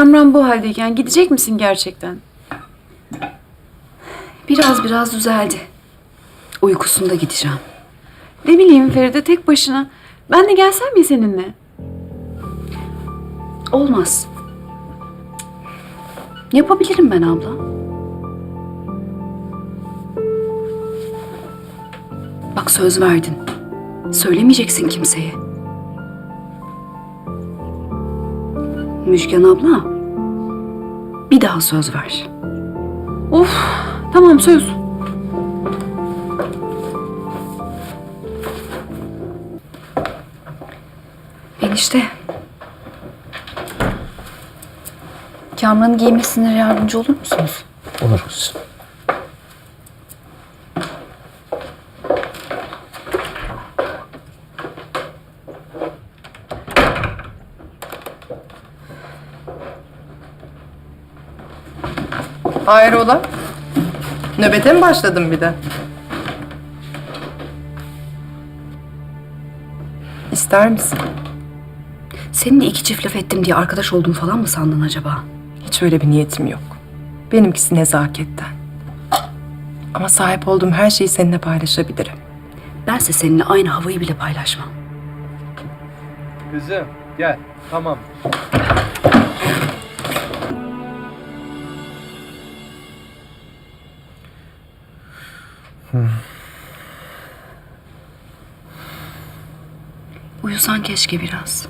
Kamran bu haldeyken gidecek misin gerçekten? Biraz biraz düzeldi. Uykusunda gideceğim. Ne bileyim Feride tek başına. Ben de gelsem mi seninle? Olmaz. Yapabilirim ben abla. Bak söz verdin. Söylemeyeceksin kimseye. Müjgan abla. Bir daha söz ver. Of tamam söz. Enişte. Kamran'ın giymesine yardımcı olur musunuz? Olur kızım. Hayrola? Nöbete mi başladın bir de? İster misin? Seninle iki çift laf ettim diye arkadaş oldum falan mı sandın acaba? Hiç öyle bir niyetim yok. Benimkisi nezaketten. Ama sahip olduğum her şeyi seninle paylaşabilirim. Bense seninle aynı havayı bile paylaşmam. Kızım gel. Tamam. Uyusan keşke biraz.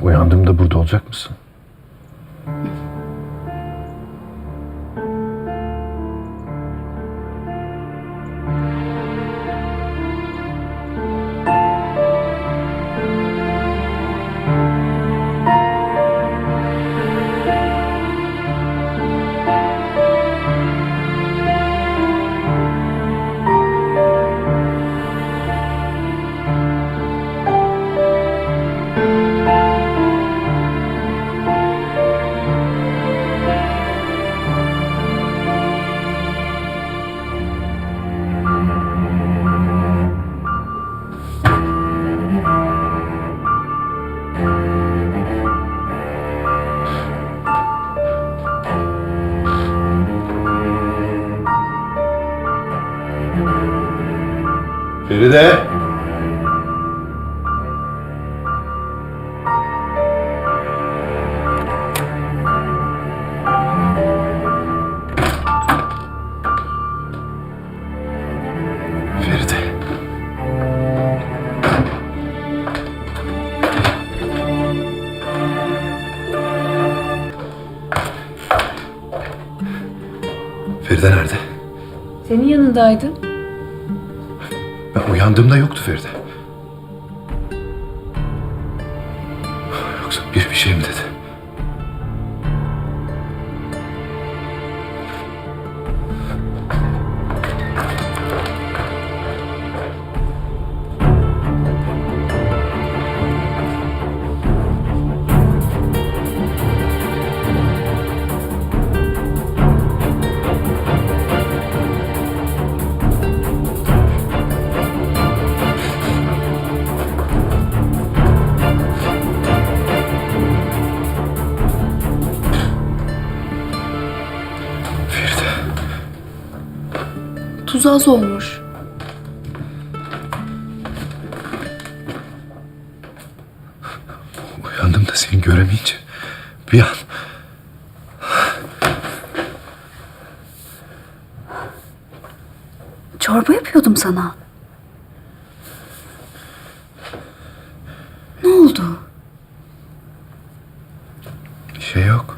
Uyandığımda burada olacak mısın? Feride. Feride. Feride nerede? Senin yanındaydı. Ben uyandığımda yoktu Feride. Yoksa bir bir şey mi dedi? tuz az olmuş. Uyandım da seni göremeyince bir an Çorba yapıyordum sana. Ne oldu? Bir şey yok.